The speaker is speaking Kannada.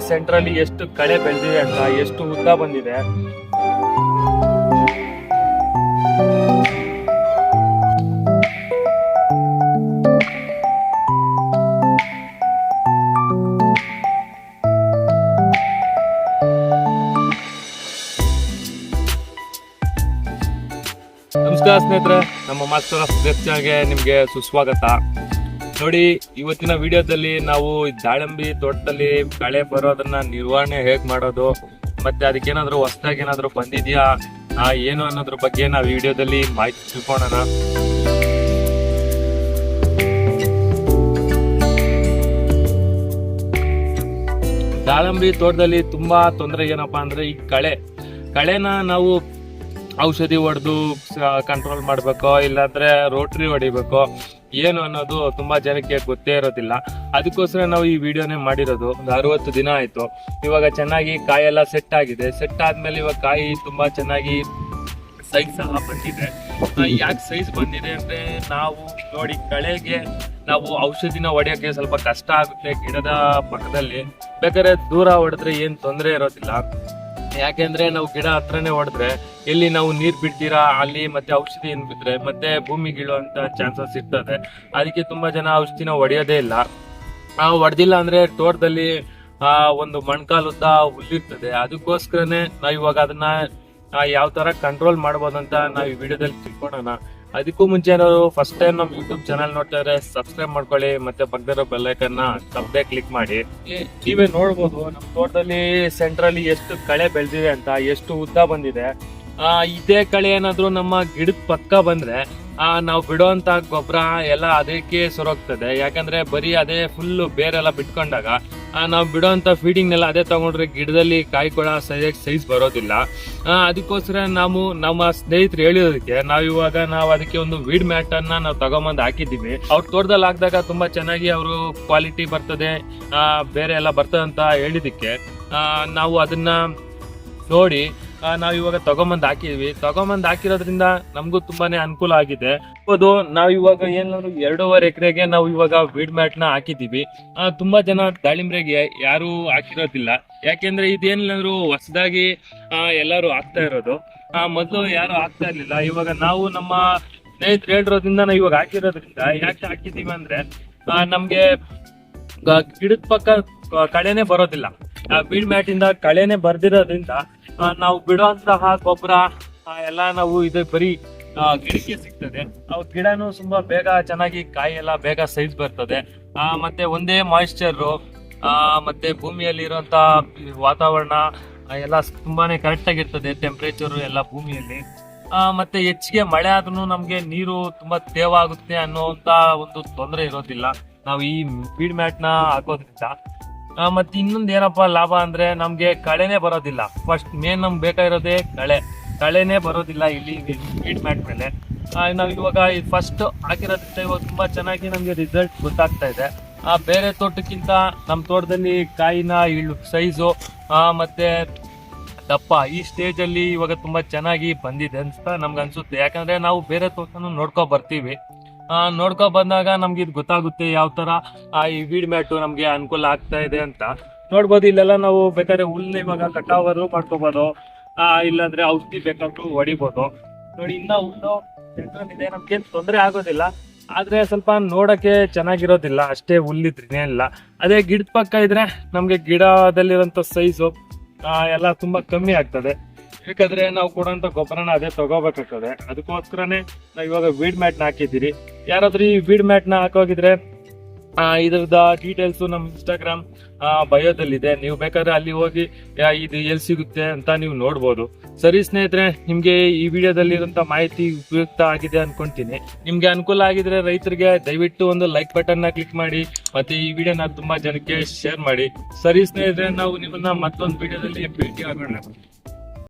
ಸೆಂಟ್ರಲ್ಲಿ ಎಷ್ಟು ಕಳೆ ಬೆಳೆದಿದೆ ಅಂತ, ಎಷ್ಟು ಉದ್ದ ಬಂದಿದೆ. ನಮಸ್ಕಾರ ಸ್ನೇಹಿತರೆ, ನಮ್ಮ ಮಾಸ್ಟರ್ ಆಫ್ಗೆ ನಿಮಗೆ ಸುಸ್ವಾಗತ. ನೋಡಿ, ಇವತ್ತಿನ ವಿಡಿಯೋದಲ್ಲಿ ನಾವು ದಾಳಂಬಿ ತೋಟದಲ್ಲಿ ಕಳೆ ಬರೋದನ್ನ ನಿರ್ವಹಣೆ ಹೇಗ್ ಮಾಡೋದು, ಮತ್ತೆ ಅದಕ್ಕೇನಾದ್ರೂ ಹೊಸದಾಗಿ ಏನಾದ್ರು ಬಂದಿದ್ಯಾ ಏನು ಅನ್ನೋದ್ರ ಬಗ್ಗೆ ನಾವು ವಿಡಿಯೋದಲ್ಲಿ ಮಾಹಿತಿ ತಿಳ್ಕೊಳ್ಳೋಣ. ದಾಳಂಬಿ ತೋಟದಲ್ಲಿ ತುಂಬಾ ತೊಂದರೆ ಏನಪ್ಪಾ ಅಂದ್ರೆ ಈ ಕಳೆ, ಕಳೆನ ನಾವು ಔಷಧಿ ಹೊಡೆದು ಕಂಟ್ರೋಲ್ ಮಾಡಬೇಕೋ, ಇಲ್ಲಾಂದ್ರೆ ರೋಟ್ರಿ ಹೊಡಿಬೇಕೋ ಏನು ಅನ್ನೋದು ತುಂಬಾ ಜನಕ್ಕೆ ಗೊತ್ತೇ ಇರೋದಿಲ್ಲ. ಅದಕ್ಕೋಸ್ಕರ ನಾವು ಈ ವಿಡಿಯೋನೇ ಮಾಡಿರೋದು. ಒಂದು ಅರವತ್ತು ದಿನ ಆಯ್ತು. ಇವಾಗ ಚೆನ್ನಾಗಿ ಕಾಯೆಲ್ಲ ಸೆಟ್ ಆಗಿದೆ. ಸೆಟ್ ಆದ್ಮೇಲೆ ಇವಾಗ ಕಾಯಿ ತುಂಬಾ ಚೆನ್ನಾಗಿ ಸೈಜ್ ಸಹ ಬಂದಿದೆ. ಯಾಕೆ ಸೈಜ್ ಬಂದಿದೆ ಅಂದರೆ ನಾವು ನೋಡಿ ಕಳೆಗೆ ನಾವು ಔಷಧಿನ ಹೊಡೆಯೋಕೆ ಸ್ವಲ್ಪ ಕಷ್ಟ ಆಗುತ್ತೆ ಗಿಡದ ಪಕ್ಕದಲ್ಲಿ. ಬೇಕಾದ್ರೆ ದೂರ ಹೊಡೆದ್ರೆ ಏನು ತೊಂದರೆ ಇರೋದಿಲ್ಲ. ಯಾಕೆಂದ್ರೆ ನಾವು ಗಿಡ ಹತ್ರನೇ ಹೊಡೆದ್ರೆ ಎಲ್ಲಿ ನಾವು ನೀರ್ ಬಿಡ್ತೀರಾ, ಅಲ್ಲಿ ಮತ್ತೆ ಔಷಧಿ ಏನ್ ಬಿದ್ರೆ ಮತ್ತೆ ಭೂಮಿ ಗೀಳುವಂತ ಚಾನ್ಸಸ್ ಇರ್ತದೆ. ಅದಕ್ಕೆ ತುಂಬಾ ಜನ ಔಷಧಿನ ಹೊಡೆಯೋದೇ ಇಲ್ಲ. ನಾವು ಹೊಡೆದಿಲ್ಲ ಅಂದ್ರೆ ತೋಟದಲ್ಲಿ, ಆ, ಒಂದು ಮಣ್ಕಾಲುದ್ದ ಹುಲ್ಲಿರ್ತದೆ. ಅದಕ್ಕೋಸ್ಕರನೇ ನಾವು ಇವಾಗ ಅದನ್ನ ಯಾವ ತರ ಕಂಟ್ರೋಲ್ ಮಾಡ್ಬೋದಂತ ನಾವು ಈ ವಿಡಿಯೋದಲ್ಲಿ ತಿಳ್ಕೊಳ್ಳೋಣ ಅದಕ್ಕೂ ಮುಂಚೆ ಏನಾದ್ರು ಫಸ್ಟ್ ಟೈಮ್ ನಮ್ಮ ಯೂಟ್ಯೂಬ್ ಚಾನಲ್ ನೋಡ್ತಾ ಇದ್ರೆ ಸಬ್ಸ್ಕ್ರೈಬ್ ಮಾಡ್ಕೊಳ್ಳಿ, ಮತ್ತೆ ಪಕ್ಕದಿರೋ ಬೆಲ್ಲೈಕನ್ ತಪ್ಪದೆ ಕ್ಲಿಕ್ ಮಾಡಿ. ನೀವೇ ನೋಡ್ಬೋದು ನಮ್ಮ ತೋಟದಲ್ಲಿ ಸೆಂಟ್ರಲ್ಲಿ ಎಷ್ಟು ಕಳೆ ಬೆಳೆದಿದೆ ಅಂತ, ಎಷ್ಟು ಉದ್ದ ಬಂದಿದೆ. ಆ, ಇದೇ ಕಳೆ ಏನಾದ್ರು ನಮ್ಮ ಗಿಡದ ಪಕ್ಕ ಬಂದ್ರೆ, ಆ, ನಾವು ಬಿಡೋಂತ ಗೊಬ್ಬರ ಎಲ್ಲ ಅದಕ್ಕೆ ಸುರೋಗ್ತದೆ. ಯಾಕಂದ್ರೆ ಬರೀ ಅದೇ ಫುಲ್ ಬೇರೆಲ್ಲ ಬಿಟ್ಕೊಂಡಾಗ ನಾವು ಬಿಡೋಂತ ಫೀಡಿಂಗ್ ನೆಲ್ಲ ಅದೇ ತಗೊಂಡ್ರೆ ಗಿಡದಲ್ಲಿ ಕಾಯಿ ಕೊಡ ಸರಿಯಾಗಿ ಸೈಜ್ ಬರೋದಿಲ್ಲ. ಅದಕ್ಕೋಸ್ಕರ ನಾವು ನಮ್ಮ ಸ್ನೇಹಿತರು ಹೇಳಿರೋದಕ್ಕೆ ನಾವು ಇವಾಗ ನಾವು ಅದಕ್ಕೆ ಒಂದು ವೀಡ್ ಮ್ಯಾಟ್ ಅನ್ನ ನಾವು ತಗೊಂಬಂದು ಹಾಕಿದ್ದೀವಿ. ಅವ್ರ ತೋಟದಲ್ಲಿ ಹಾಕಿದಾಗ ತುಂಬಾ ಚೆನ್ನಾಗಿ ಅವರು ಕ್ವಾಲಿಟಿ ಬರ್ತದೆ ಬೇರೆ ಎಲ್ಲ ಬರ್ತದೆ ಅಂತ ಹೇಳಿದಕ್ಕೆ ನಾವು ಅದನ್ನ ನೋಡಿ ನಾವು ಇವಾಗ ತಗೊಂಬಂದ್ ಹಾಕಿದ್ವಿ. ತಗೊಂಬಂದ್ ಹಾಕಿರೋದ್ರಿಂದ ನಮಗೂ ತುಂಬಾನೇ ಅನುಕೂಲ ಆಗಿದೆ. ಹೌದು, ನಾವು ಇವಾಗ ಏನಾದ್ರು ಎರಡೂವರೆ ಎಕರೆಗೆ ನಾವು ಇವಾಗ ವೀಡ್ ಮ್ಯಾಟ್ನ ಹಾಕಿದೀವಿ ತುಂಬಾ ಜನ ದಾಳಿಂಬ್ರೆಗೆ ಯಾರು ಹಾಕಿರೋದಿಲ್ಲ. ಯಾಕೆಂದ್ರೆ ಇದೇನಾದ್ರು ಹೊಸದಾಗಿ ಎಲ್ಲರೂ ಹಾಕ್ತಾ ಇರೋದು. ಮೊದ್ಲು ಯಾರು ಹಾಕ್ತಾ ಇರ್ಲಿಲ್ಲ. ಇವಾಗ ನಾವು ನಮ್ಮ ಸ್ನೇಹಿತರು ಹೇಳಿರೋದ್ರಿಂದ ನಾವು ಇವಾಗ ಹಾಕಿರೋದ್ರಿಂದ, ಯಾಕೆ ಹಾಕಿದೀವಿ ಅಂದ್ರೆ ನಮ್ಗೆ ಗಿಡದ ಪಕ್ಕ ಕಡೆನೆ ಬರೋದಿಲ್ಲ. ಬೀಡ್ ಮ್ಯಾಟ್ ಇಂದ ಕಳೆನೆ ಬರ್ದಿರೋದ್ರಿಂದ ನಾವು ಬಿಡುವಂತಹ ಗೊಬ್ಬರ ಎಲ್ಲ ನಾವು ಇದು ಬರೀ ಗಿಡಕ್ಕೆ ಸಿಗ್ತದೆ. ಅವು ಗಿಡನು ತುಂಬಾ ಬೇಗ ಚೆನ್ನಾಗಿ ಕಾಯಿ ಎಲ್ಲ ಬೇಗ ಸೈಜ್ ಬರ್ತದೆ. ಆ, ಮತ್ತೆ ಒಂದೇ ಮಾಯಿಶ್ಚರ್ ಮತ್ತೆ ಭೂಮಿಯಲ್ಲಿ ಇರುವಂತ ವಾತಾವರಣ ಎಲ್ಲ ತುಂಬಾನೇ ಕರೆಕ್ಟ್ ಆಗಿರ್ತದೆ ಟೆಂಪರೇಚರ್ ಎಲ್ಲ ಭೂಮಿಯಲ್ಲಿ. ಮತ್ತೆ ಹೆಚ್ಚಿಗೆ ಮಳೆ ಆದ್ರೂ ನಮ್ಗೆ ನೀರು ತುಂಬಾ ತೇವಾಗುತ್ತೆ ಅನ್ನೋ ಒಂದು ತೊಂದರೆ ಇರೋದಿಲ್ಲ. ನಾವು ಈ ಬೀಡ್ ಮ್ಯಾಟ್ನ ಹಾಕೋದ್ರಿಂದ ಮತ್ತೆ ಇನ್ನೊಂದ್ ಏನಪ್ಪ ಲಾಭ ಅಂದ್ರೆ ನಮ್ಗೆ ಕಳೆನೆ ಬರೋದಿಲ್ಲ. ಫಸ್ಟ್ ಮೇನ್ ನಮ್ಗೆ ಬೇಕಾಗಿರೋದೇ ಕಳೆ. ಕಳೆನೆ ಬರೋದಿಲ್ಲ ಇಲ್ಲಿ ಟ್ರೀಟ್ ಮ್ಯಾಟ್ ಮೇಲೆ. ನಾವ್ ಇವಾಗ ಫಸ್ಟ್ ಹಾಕಿರೋದ್ರಿಂದ ಇವಾಗ ತುಂಬಾ ಚೆನ್ನಾಗಿ ನಮ್ಗೆ ರಿಸಲ್ಟ್ ಗೊತ್ತಾಗ್ತಾ ಇದೆ. ಆ, ಬೇರೆ ತೋಟಕ್ಕಿಂತ ನಮ್ಮ ತೋಟದಲ್ಲಿ ಕಾಯಿನ ಇಳು ಸೈಜು ಮತ್ತೆ ದಪ್ಪ ಈ ಸ್ಟೇಜ್ ಅಲ್ಲಿ ಇವಾಗ ತುಂಬಾ ಚೆನ್ನಾಗಿ ಬಂದಿದೆ ಅಂತ ನಮ್ಗೆ ಅನ್ಸುತ್ತೆ. ಯಾಕಂದ್ರೆ ನಾವು ಬೇರೆ ತೋಟನು ನೋಡ್ಕೊ ಬರ್ತೀವಿ. ನೋಡ್ಕೊ ಬಂದಾಗ ನಮ್ಗೆ ಇದು ಗೊತ್ತಾಗುತ್ತೆ ಯಾವ ತರ ಈ ವೀಡ್ ಮ್ಯಾಟು ನಮ್ಗೆ ಅನುಕೂಲ ಆಗ್ತಾ ಇದೆ ಅಂತ. ನೋಡ್ಬೋದು, ಇಲ್ಲೆಲ್ಲ ನಾವು ಬೇಕಾದ್ರೆ ಹುಲ್ನ ಇವಾಗ ಕಟಾವರು ಮಾಡ್ಕೋಬಹುದು ಆ, ಇಲ್ಲಾಂದ್ರೆ ಔಷಧಿ ಬೇಕಾದ್ರೂ ಹೊಡಿಬೋದು. ನೋಡಿ, ಇನ್ನ ಹುಲ್ಲು ಇದೆ ನಮ್ಗೆ ತೊಂದರೆ ಆಗೋದಿಲ್ಲ. ಆದ್ರೆ ಸ್ವಲ್ಪ ನೋಡಕ್ಕೆ ಚೆನ್ನಾಗಿರೋದಿಲ್ಲ, ಅಷ್ಟೇ ಹುಲ್ಲಿದ್ರೇನೆ ಇಲ್ಲ. ಅದೇ ಗಿಡದ ಪಕ್ಕ ಇದ್ರೆ ನಮ್ಗೆ ಗಿಡದಲ್ಲಿರುವಂತ ಸೈಜು ಎಲ್ಲ ತುಂಬಾ ಕಮ್ಮಿ ಆಗ್ತದೆ. ಬೇಕಾದ್ರೆ ನಾವು ಕೊಡೋಂತ ಗೊಬ್ಬರನ ಅದೇ ತಗೋಬೇಕಾಗ್ತದೆ. ಅದಕ್ಕೋಸ್ಕರನೇ ನಾವು ಇವಾಗ ವೀಡ್ ಮ್ಯಾಟ್ನ ಹಾಕಿದ್ದೀರಿ. ಯಾರಾದ್ರೂ ಈ ವೀಡ್ನ ಹಾಕೋಗಿದ್ರೆ ಇದರದ ಡೀಟೇಲ್ಸ್ ನಮ್ಮ ಇನ್ಸ್ಟಾಗ್ರಾಮ್ ಬಯೋದಲ್ಲಿದೆ ನೀವು ಬೇಕಾದ್ರೆ ಅಲ್ಲಿ ಹೋಗಿ ಇದು ಎಲ್ಲಿ ಸಿಗುತ್ತೆ ಅಂತ ನೀವು ನೋಡ್ಬೋದು. ಸರಿ ಸ್ನೇಹಿತರೆ, ನಿಮಗೆ ಈ ವಿಡಿಯೋದಲ್ಲಿರುವಂತ ಮಾಹಿತಿ ಉಪಯುಕ್ತ ಆಗಿದೆ ಅನ್ಕೊಂತೀನಿ. ನಿಮಗೆ ಅನುಕೂಲ ಆಗಿದ್ರೆ ರೈತರಿಗೆ ದಯವಿಟ್ಟು ಒಂದು ಲೈಕ್ ಬಟನ್ನ ಕ್ಲಿಕ್ ಮಾಡಿ, ಮತ್ತೆ ಈ ವಿಡಿಯೋನ ತುಂಬಾ ಜನಕ್ಕೆ ಶೇರ್ ಮಾಡಿ. ಸರಿ ಸ್ನೇಹಿತರೆ, ನಾವು ನಿಮ್ಮನ್ನ ಮತ್ತೊಂದು ವಿಡಿಯೋದಲ್ಲಿ ಭೇಟಿ ಆಗೋಣ